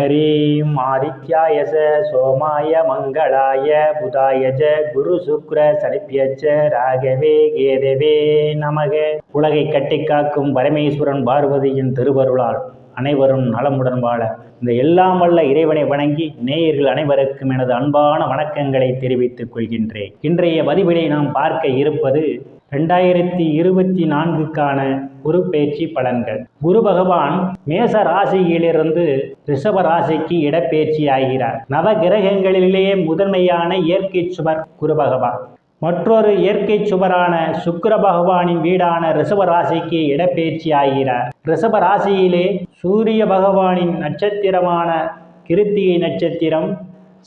ஹரீம் ஆதித்யாயச சோமாய மங்களாய புதாயஜ குரு சுக்ர சனிப்பியச்ச ராகவே கேதவே நமக. உலகை கட்டிக்காக்கும் பரமேஸ்வரன் பார்வதியின் திருவருளால் அனைவரும் நலமுடன் வாழ. இந்த எல்லாம் வல்ல இறைவனை வணங்கி நேயர்கள் அனைவருக்கும் எனது அன்பான வணக்கங்களை தெரிவித்துக் கொள்கின்றேன். இன்றைய பதிவினை நாம் பார்க்க இருப்பது ரெண்டாயிரத்தி இருபத்தி நான்குக்கான குரு பயிற்சி பலன்கள். குரு பகவான் மேச ராசியிலிருந்து ரிஷப ராசிக்கு இடப்பெயர்ச்சி ஆகிறார் நவ கிரகங்களிலேயே முதன்மையான இயற்கை சுவர் குரு பகவான். மற்றொரு இயற்கை சுவரான சுக்கர பகவானின் வீடான ரிஷப ராசிக்கு இடப்பெயர்ச்சி ஆகிறார் ரிஷப ராசியிலே சூரிய பகவானின் நட்சத்திரமான கிருத்திகை நட்சத்திரம்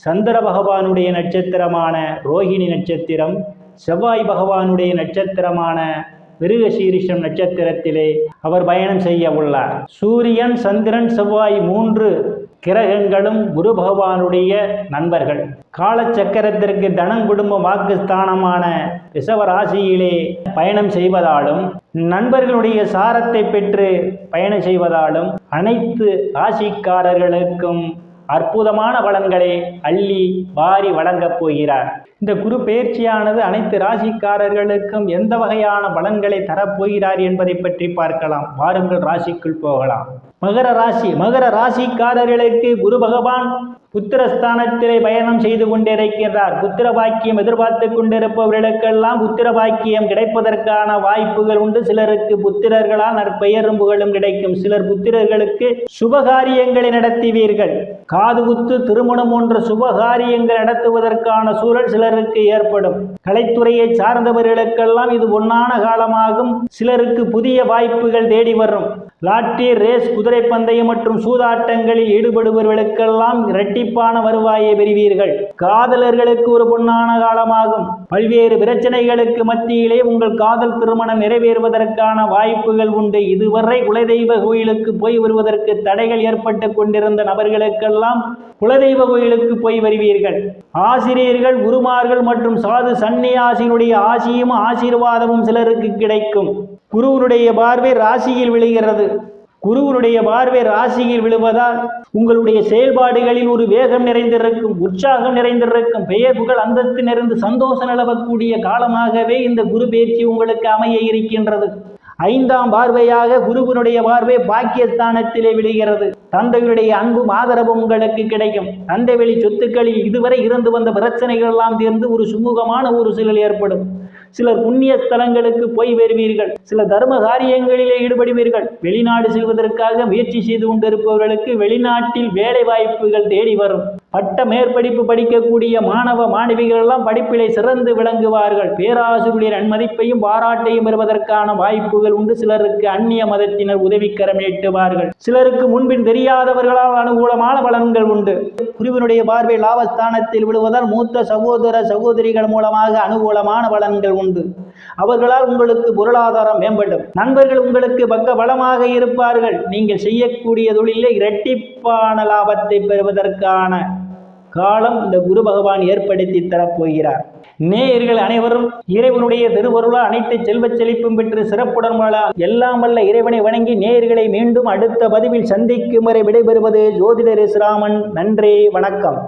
சந்திர பகவானுடைய நட்சத்திரமான ரோஹிணி நட்சத்திரம் செவ்வாய் பகவானுடைய நட்சத்திரமான மிருகசீரிஷம் நட்சத்திரத்திலே அவர் பயணம் செய்ய உள்ளார். சூரியன் சந்திரன் செவ்வாய் மூன்று கிரகங்களும் குரு பகவானுடைய நண்பர்கள். காலச்சக்கரத்திற்கு தனம் குடும்ப வாக்குஸ்தானமான ரிஷவராசியிலே பயணம் செய்வதாலும் நண்பர்களுடைய சாரத்தை பெற்று பயணம் செய்வதாலும் அனைத்து ராசிக்காரர்களுக்கும் அற்புதமான பலன்களை அள்ளி வாரி வழங்கப் போகிறார். இந்த குரு பயிற்சியானது அனைத்து ராசிக்காரர்களுக்கும் எந்த வகையான பலன்களை தரப்போகிறார் என்பதை பற்றி பார்க்கலாம். வாருங்கள் ராசிக்குள் போகலாம். மகர ராசி மகர ராசிக்காரர்களுக்கு குரு பகவான் புத்திரஸ்தானத்திலே பயணம் செய்து கொண்டிருக்கிறார் புத்திர பாக்கியம் எதிர்பார்த்து கொண்டிருப்பவர்களுக்கெல்லாம் புத்திர பாக்கியம் கிடைப்பதற்கான வாய்ப்புகள் உண்டு. சிலருக்கு புத்திரர்களால் நற்பெயரும் புகழும் கிடைக்கும். சிலர் புத்திரர்களுக்கு சுபகாரியங்களை நடத்துவீர்கள். காது குத்து திருமணம் போன்ற சுபகாரியங்கள் நடத்துவதற்கான சூழல் சிலருக்கு ஏற்படும். கலைத்துறையை சார்ந்தவர்களுக்கெல்லாம் இது பொன்னான காலமாகும். சிலருக்கு புதிய வாய்ப்புகள் தேடி வரும். லாட்டரி ரேஸ் குதிரை பந்தயம் மற்றும் சூதாட்டங்களில் ஈடுபடுபவர்களுக்கெல்லாம் செழிப்பான வருவாயை பெறுவீர்கள். காதலர்களுக்கு ஒரு பொன்னான காலமாகும். பல்வேறு பிரச்சனைகளுக்கு மத்தியிலே உங்கள் காதல் திருமணம் நிறைவேறுவதற்கான வாய்ப்புகள் உண்டு. இதுவரை குலதெய்வ கோயிலுக்கு போய் வருவதற்கு தடைகள் ஏற்பட்டு கொண்டிருந்த நபர்களுக்கெல்லாம் குலதெய்வ கோயிலுக்கு போய் வருவீர்கள். ஆசிரியர்கள் குருமார்கள் மற்றும் சாது சன்னியாசினுடைய ஆசியும் ஆசீர்வாதமும் சிலருக்கு கிடைக்கும். குருவனுடைய பார்வை ராசியில் விழுகிறது. குருவனுடைய பார்வை ராசியில் விழுவதால் உங்களுடைய செயல்பாடுகளில் ஒரு வேகம் நிறைந்திருக்கும் உற்சாகம் நிறைந்திருக்கும் பெயர் புகழ் அந்தஸ்து நிறைந்து சந்தோஷம் நிலவக்கூடிய காலமாகவே இந்த குரு பயிற்சி உங்களுக்கு அமைய இருக்கின்றது. ஐந்தாம் பார்வையாக குருவனுடைய பார்வை பாக்கியஸ்தானத்திலே விழுகிறது. தந்தையுடைய அன்பும் ஆதரவும் உங்களுக்கு கிடைக்கும். தந்தை வெளி சொத்துக்களில் இதுவரை இருந்து வந்த பிரச்சனைகள் எல்லாம் தீர்ந்து ஒரு சுமூகமான ஒரு சூழல் ஏற்படும். சிலர் புண்ணிய ஸ்தலங்களுக்கு போய் வருவீர்கள். சில தர்ம காரியங்களிலே ஈடுபடுவீர்கள். வெளிநாடு செல்வதற்காக முயற்சி செய்து கொண்டிருப்பவர்களுக்கு வெளிநாட்டில் வேலை வாய்ப்புகள் தேடி வரும். பட்ட மேற்படிப்பு படிக்கக்கூடிய மாணவ மாணவிகள் எல்லாம் படிப்பிலே சிறந்து விளங்குவார்கள். பேராசிரியர் அன்மதிப்பையும் பாராட்டையும் பெறுவதற்கான வாய்ப்புகள் உண்டு. சிலருக்கு அந்நிய மதத்தினர் உதவிக்கரம் நீட்டுவார்கள் சிலருக்கு முன்பின் தெரியாதவர்களால் அனுகூலமான பலன்கள் உண்டு. குருவினுடைய பார்வை லாபஸ்தானத்தில் விழுவதால் மூத்த சகோதர சகோதரிகள் மூலமாக அனுகூலமான பலன்கள் உண்டு. அவர்களால் உங்களுக்கு பொருளாதாரம் மேம்படும். நண்பர்கள் உங்களுக்கு பக்க பலமாக இருப்பார்கள். நீங்கள் செய்யக்கூடிய தொழிலே இரட்டிப்பான லாபத்தை பெறுவதற்கான காலம் இந்த குரு பகவான் ஏற்படுத்தி தரப்போகிறார். நேயர்கள் அனைவரும் இறைவனுடைய திருவருளால் அனைத்து செல்வச் செழிப்பும் பெற்று சிறப்புடன் வாழ எல்லாம் வல்ல இறைவனை வணங்கி நேயர்களை மீண்டும் அடுத்த பதிவில் சந்திக்கும் வரை விடைபெறுவது ஜோதிடர் இஸ்ராமன் நன்றி வணக்கம்.